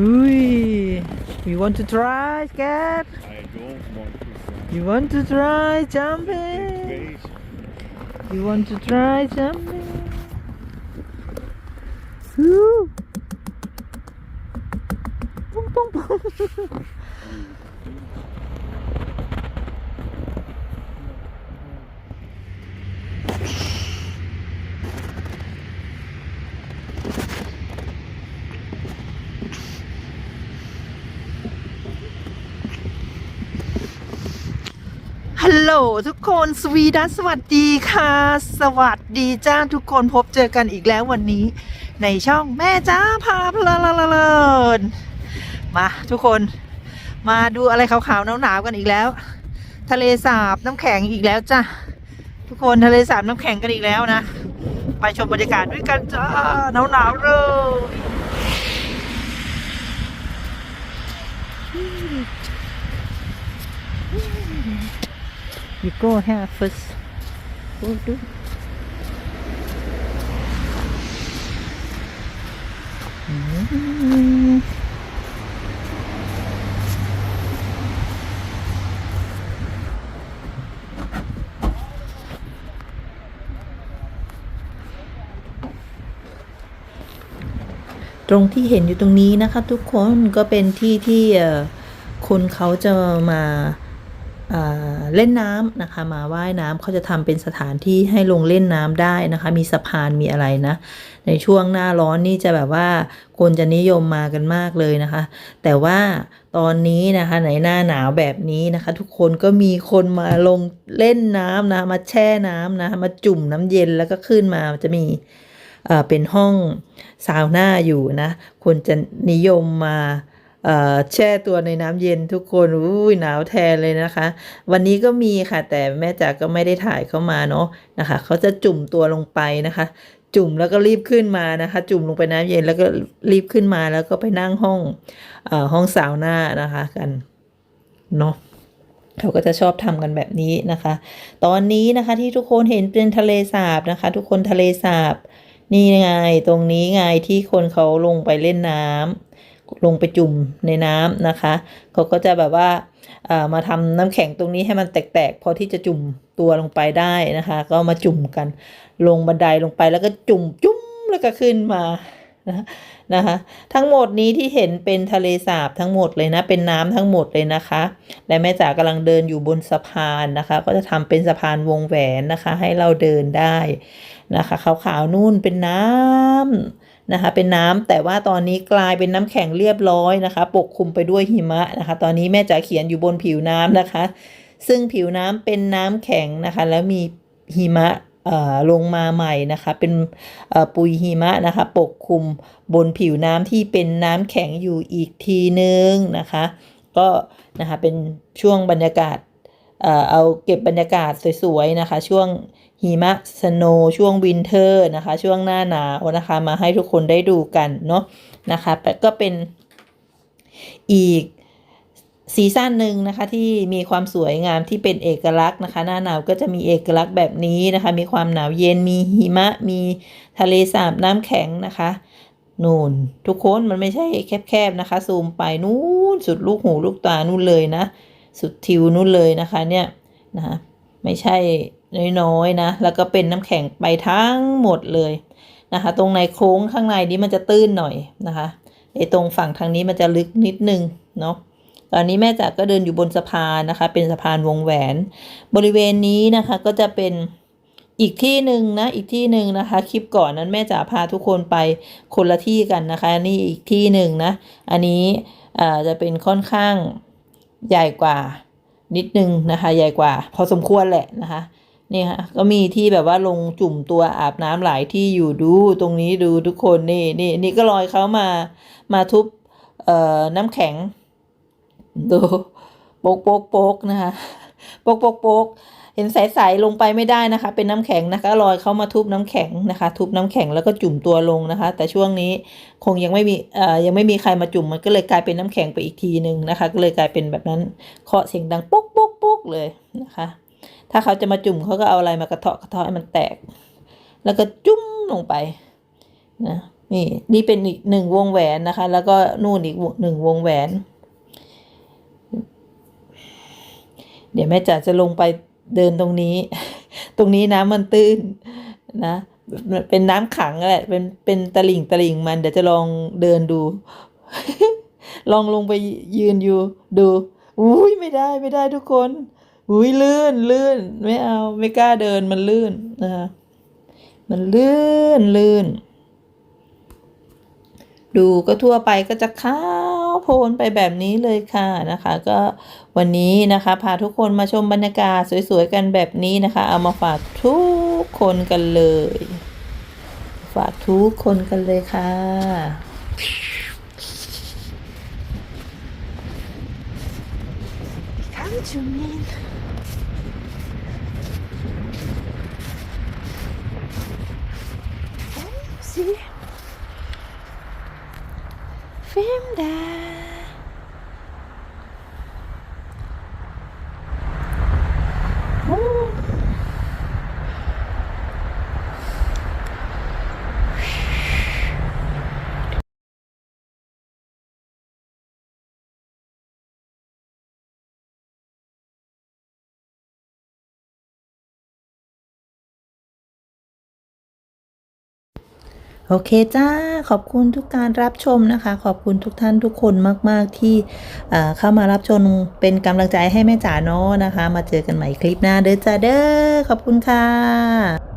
อุ้ย you want to try cat I don't want to try. you want to try jumping? You want to try jumping ลโหลทุกคนสวีดัสสวัสดีค่ะ สวัสดีจ้าทุกคนพบเจอกันอีกแล้ววันนี้ ในช่องแม่จ้าพาเพลินนมาทุกคนมาดูอะไรขาวๆหนาวๆกันอีกแล้ว ทะเลสาบน้ำแข็งอีกแล้วจ้าทุกคนทะเลสาบน้ำแข็งกันอีกแล้วนะ ไปชมบรรยากาศด้วยกันจ้าหนาวๆเลย You go here first. Go do. Mm. ตรงที่เห็นอยู่ตรงนี้นะคะทุกคนก็เป็นที่ที่เอ่อคนเขาจะมาอ่า เล่นน้ำนะคะ มาว่ายน้ำเขาจะทำเป็นสถานที่ให้ลงเล่นน้ำได้นะคะ มีสะพานมีอะไรนะ ในช่วงหน้าร้อนนี่จะแบบว่าคนจะนิยมมากันมากเลยนะคะ แต่ว่าตอนนี้นะคะในหน้าหนาวแบบนี้นะคะ ทุกคนก็มีคนมาลงเล่นน้ำนะมาแช่น้ำนะมาจุ่มน้ำเย็นแล้วก็ขึ้นมาจะมีเป็นห้องซาวน่าอยู่นะคนจะนิยมมา แช่ตัวในน้ำเย็นทุกคนอุ้ยหนาวแทนเลยนะคะ วันนี้ก็มีค่ะ แต่แม่จ๋าก็ไม่ได้ถ่ายเข้ามาเนาะนะคะเขาจะจุ่มตัวลงไปนะคะ จุ่มแล้วก็รีบขึ้นมานะคะ จุ่มลงไปน้ำเย็นแล้วก็รีบขึ้นมาแล้วก็ไปนั่งห้องอห้องซาวหน่านะคะกันเนาะเขาก็จะชอบทำกันแบบนี้นะคะ ตอนนี้นะคะที่ทุกคนเห็นเป็นทะเลสาบนะคะ ทุกคนทะเลสาบ นี่ไงตรงนี้ไงที่คนเขาลงไปเล่นน้ำ ลงไปจุ่มในน้ำนะคะเขาก็จะแบบว่ามาทำน้ำแข็งตรงนี้ให้มันแตกๆพอที่จะจุ่มตัวลงไปได้นะคะ ก็มาจุ่มกัน ลงบันไดลงไปแล้วก็จุ่มจุ้มแล้วก็ขึ้นมานะนะคะทั้งหมดนี้ที่เห็นเป็นทะเลสาบทั้งหมดเลยนะ เป็นน้ำทั้งหมดเลยนะคะ และแม่จ๋ากำลังเดินอยู่บนสะพานนะคะ ก็จะทำเป็นสะพานวงแหวนนะคะ ให้เราเดินได้นะคะขาวๆนู่นเป็นน้ำ นะคะเป็นน้ำแต่ว่าตอนนี้กลายเป็นน้ำแข็งเรียบร้อยนะคะ ปกคลุมไปด้วยหิมะนะคะ ตอนนี้แม่จ๋าเขียนอยู่บนผิวน้ำนะคะ ซึ่งผิวน้ำเป็นน้ำแข็งนะคะ แล้วมีหิมะลงมาใหม่นะคะเป็นปุยหิมะนะคะ ปกคลุมบนผิวน้ำที่เป็นน้ำแข็งอยู่อีกทีนึงนะคะ ก็นะคะเป็นช่วงบรรยากาศเอาเก็บบรรยากาศสวยๆนะคะ ช่วง หิมะสโนช่วงวินเทอร์นะคะ ช่วงหน้าหนาวนะคะ มาให้ทุกคนได้ดูกันเนาะนะคะก็เป็นอีกซีซั่นหนึ่งนะคะที่มีความสวยงามที่เป็นเอกลักษณ์นะคะ หน้าหนาวก็จะมีเอกลักษณ์แบบนี้นะคะ มีความหนาวเย็นมีหิมะมีทะเลสาบน้ำแข็งนะคะนู่นทุกคนมันไม่ใช่แคบๆนะคะ ซูมไปนู่นสุดลูกหูลูกตานู่นเลยนะ สุดทิวนู่นเลยนะคะเนี่ยนะคะไม่ใช่ น้อยๆนะ แล้วก็เป็นน้ำแข็งไปทั้งหมดเลยนะคะ ตรงในโค้งข้างในนี้มันจะตื้นหน่อยนะคะไอ้ตรงฝั่งทางนี้มันจะลึกนิดนึงเนาะตอนนี้แม่จ๋าก็เดินอยู่บนสะพานนะคะ เป็นสะพานวงแหวน บริเวณนี้นะคะก็จะเป็นอีกที่หนึ่งนะอีกที่หนึ่งนะคะ คลิปก่อนนั้นแม่จ๋าพาทุกคนไปคนละที่กันนะคะ นี่อีกที่หนึ่งนะ อันนี้อ่าจะเป็นค่อนข้างใหญ่กว่านิดนึงนะคะ ใหญ่กว่า พอสมควรแหละนะคะ นี่ค่ะก็มีที่แบบว่าลงจุ่มตัวอาบน้ำหลายที่อยู่ดูตรงนี้ดูทุกคนนี่นี่นี่ก็ลอยเขามามาทุบเอ่อน้ำแข็งดูโปกโปกโปกนะคะโปกโปกโปกเห็นใสๆลงไปไม่ได้นะคะ เป็นน้ำแข็งนะคะลอยเข้ามาทุบน้ำแข็งนะคะ ทุบน้ำแข็งแล้วก็จุ่มตัวลงนะคะ แต่ช่วงนี้คงยังไม่มีเอ่อยังไม่มีใครมาจุ่มมันก็เลยกลายเป็นน้ำแข็งไปอีกทีหนึ่งนะคะ ก็เลยกลายเป็นแบบนั้นเคาะเสียงดังปุ๊กปุ๊กปุ๊กเลยนะคะ ถ้าเขาจะมาจุ่มเขาก็เอาอะไรมากระเทาะกระเทาะให้มันแตก แล้วก็จุ้มลงไปนะนี่นี่เป็นอีกหนึ่งวงแหวนนะคะ แล้วก็นู่นอีกหนึ่งวงแหวน เดี๋ยวแม่จ๋าจะลงไปเดินตรงนี้ ตรงนี้น้ำมันตื้นนะเป็นน้ำขังแหละ เป็นเป็นตลิ่งตลิ่งมันเดี๋ยวจะลองเดินดู ลองลงไปยืนอยู่ดูอุ้ยไม่ได้ไม่ได้ทุกคน อุ้ยลื่นลื่นไม่เอาไม่กล้าเดินมันลื่นนะคะมันลื่นลื่น ดูก็ทั่วไปก็จะขาวโพลนไปแบบนี้เลยค่ะนะคะ ก็วันนี้นะคะพาทุกคนมาชมบรรยากาศสวยๆกันแบบนี้นะคะ เอามาฝากทุกคนกันเลย ฝากทุกคนกันเลยค่ะ what you mean? See? Film that. โอเคจ้า ขอบคุณทุกการรับชมนะคะ ขอบคุณทุกท่านทุกคนมาก ๆ ที่เข้ามารับชมเป็นกำลังใจให้แม่จ๋าเนาะนะคะ มาเจอกันใหม่คลิปหน้าเด้อจ้าเด้อขอบคุณค่ะ